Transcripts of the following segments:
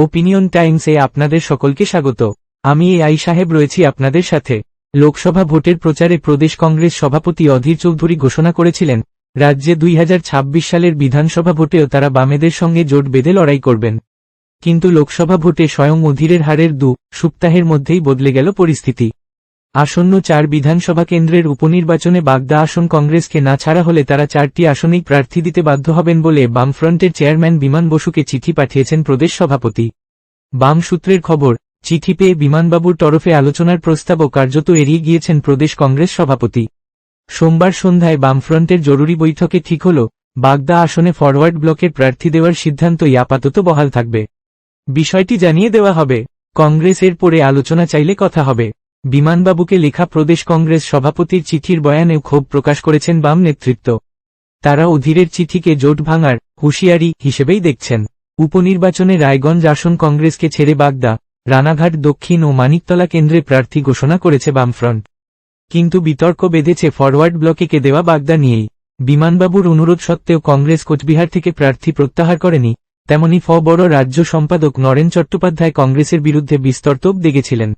Opinion টাইমসে আপনাদের সকলকে স্বাগত। আমি এ আই সাহেব রয়েছি আপনাদের সাথে। লোকসভা ভোটের প্রচারে প্রদেশ কংগ্রেস সভাপতি অধীর চৌধুরী ঘোষণা করেছিলেন, রাজ্যে দুই হাজার ছাব্বিশ সালের বিধানসভা ভোটেও তারা বামেদের সঙ্গে জোট বেঁধে লড়াই করবেন। কিন্তু লোকসভা ভোটে স্বয়ং অধীরের হারের দু সপ্তাহের মধ্যেই বদলে গেল পরিস্থিতি। আসন্ন চার বিধানসভা কেন্দ্রের উপনির্বাচনে বাগদা আসন কংগ্রেসকে না ছাড়া হলে তারা চারটি আসনেই প্রার্থী দিতে বাধ্য হবেন বলে বামফ্রন্টের চেয়ারম্যান বিমান বসুকে চিঠি পাঠিয়েছেন প্রদেশ সভাপতি। বাম সূত্রের খবর, চিঠি পেয়ে বিমানবাবুর তরফে আলোচনার প্রস্তাবও কার্যত এড়িয়ে গিয়েছেন প্রদেশ কংগ্রেস সভাপতি। সোমবার সন্ধ্যায় বামফ্রন্টের জরুরি বৈঠকে ঠিক হল, বাগদা আসনে ফরওয়ার্ড ব্লকের প্রার্থী দেওয়ার সিদ্ধান্তই আপাতত বহাল থাকবে। বিষয়টি জানিয়ে দেওয়া হবে, কংগ্রেসের পরে আলোচনা চাইলে কথা হবে। বিমানবাবুকে লেখা প্রদেশ কংগ্রেস সভাপতির চিঠির বয়ানে ক্ষোভ প্রকাশ করেছেন বাম নেতৃত্ব। তারা অধীরের চিঠিকে জোট ভাঙার হুঁশিয়ারি হিসেবেই দেখছেন। উপনির্বাচনে রায়গঞ্জ আসন কংগ্রেসকে ছেড়ে বাগদা, রানাঘাট দক্ষিণ ও মানিকতলা কেন্দ্রে প্রার্থী ঘোষণা করেছে বামফ্রন্ট। কিন্তু বিতর্ক বেঁধেছে ফরওয়ার্ড ব্লকে কে দেওয়া বাগদা নিয়েই। বিমানবাবুর অনুরোধ সত্ত্বেও কংগ্রেস কোচবিহার থেকে প্রার্থী প্রত্যাহার করেনি, তেমনি ফ বড় রাজ্য সম্পাদক নরেন চট্টোপাধ্যায় কংগ্রেসের বিরুদ্ধে বিস্তর্তব দেখেছিলেন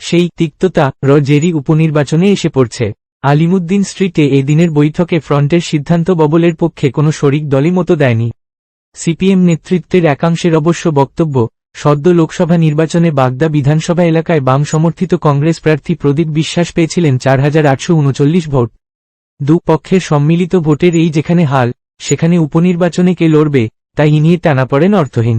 সেই তিক্ততা র জেরি উপনির্বাচনে এসে পড়ছে। আলিমুদ্দিন স্ট্রিটে এ দিনের বৈঠকে ফ্রন্টের সিদ্ধান্ত ববলের পক্ষে কোনো শরিক দলই মতো দেয়নি। সিপিএম নেতৃত্বের একাংশের অবশ্য বক্তব্য, সদ্য লোকসভা নির্বাচনে বাগদা বিধানসভা এলাকায় বাম সমর্থিত কংগ্রেস প্রার্থী প্রদীপ বিশ্বাস পেয়েছিলেন চার হাজার আটশো উনচল্লিশ ভোট। দু পক্ষের সম্মিলিত ভোটের এই যেখানে হাল, সেখানে উপনির্বাচনে কে লড়বে তাই নিয়ে টানা পড়েন অর্থহীন